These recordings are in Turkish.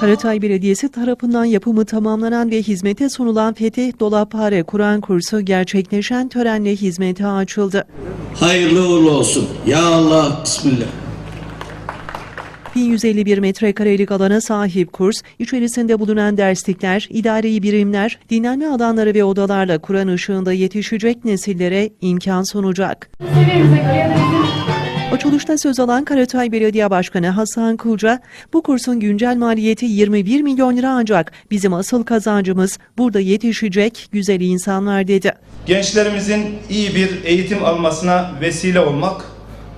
Karatay Belediyesi tarafından yapımı tamamlanan ve hizmete sunulan Fetih Dolapare Kur'an kursu gerçekleşen törenle hizmete açıldı. Hayırlı uğurlu olsun. Ya Allah, Bismillah. 1151 metrekarelik alana sahip kurs, içerisinde bulunan derslikler, idari birimler, dinlenme alanları ve odalarla Kur'an ışığında yetişecek nesillere imkan sunacak. seviyemize göre Açılışta söz alan Karatay Belediye Başkanı Hasan Kulca, bu kursun güncel maliyeti 21 milyon lira ancak bizim asıl kazancımız burada yetişecek güzel insanlar dedi. gençlerimizin iyi bir eğitim almasına vesile olmak,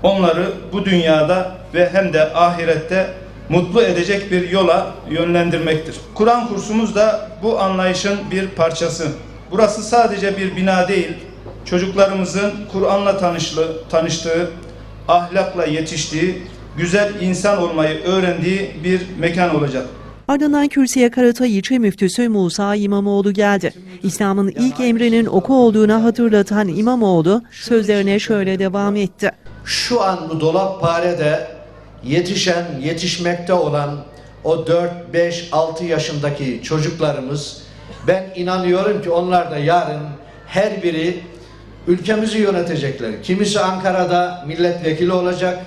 onları bu dünyada ve hem de ahirette mutlu edecek bir yola yönlendirmektir. Kur'an kursumuz da bu anlayışın bir parçası. Burası sadece bir bina değil, çocuklarımızın Kur'an'la tanıştığı, ahlakla yetiştiği, güzel insan olmayı öğrendiği bir mekan olacak. Ardından kürsüye Karatay ilçe müftüsü Musa İmamoğlu geldi. İslam'ın ilk emrinin oku olduğunu hatırlatan İmamoğlu sözlerine şöyle devam etti. şu an bu Dolaphane'de yetişen, yetişmekte olan o 4, 5, 6 yaşındaki çocuklarımız ben inanıyorum ki onlar da yarın her biri ülkemizi yönetecekler. Kimisi Ankara'da milletvekili olacak,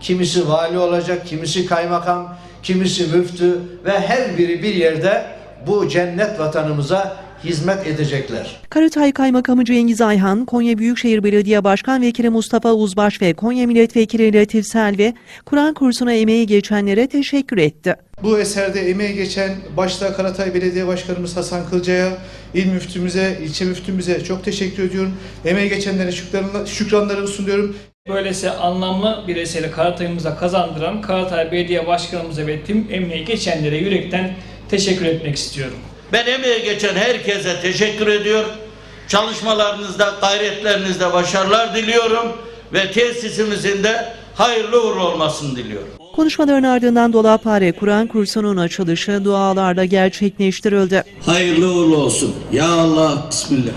kimisi vali olacak, kimisi kaymakam, kimisi müftü ve her biri bir yerde bu cennet vatanımıza hizmet edecekler. Karatay Kaymakamı Cengiz Ayhan, Konya Büyükşehir Belediye Başkan Vekili Mustafa Uzbaş ve Konya Milletvekili Latif Selvi, Kur'an kursuna emeği geçenlere teşekkür etti. Bu eserde emeği geçen başta Karatay Belediye Başkanımız Hasan Kılca'ya, il müftümüze, ilçe müftümüze çok teşekkür ediyorum. Emeği geçenlere şükranlar- şükranlarımı sunuyorum. Böylesi anlamlı bir eseri Karatay'ımıza kazandıran Karatay Belediye Başkanımıza ve tüm emeği geçenlere yürekten teşekkür etmek istiyorum. Ben emeği geçen herkese teşekkür ediyor. Çalışmalarınızda, gayretlerinizde başarılar diliyorum ve tesisimizin de hayırlı uğurlu olmasını diliyorum. Konuşmaların ardından Dolapare Kur'an kursunun açılışı dualarla gerçekleştirildi. Hayırlı uğurlu olsun. Ya Allah, Bismillah.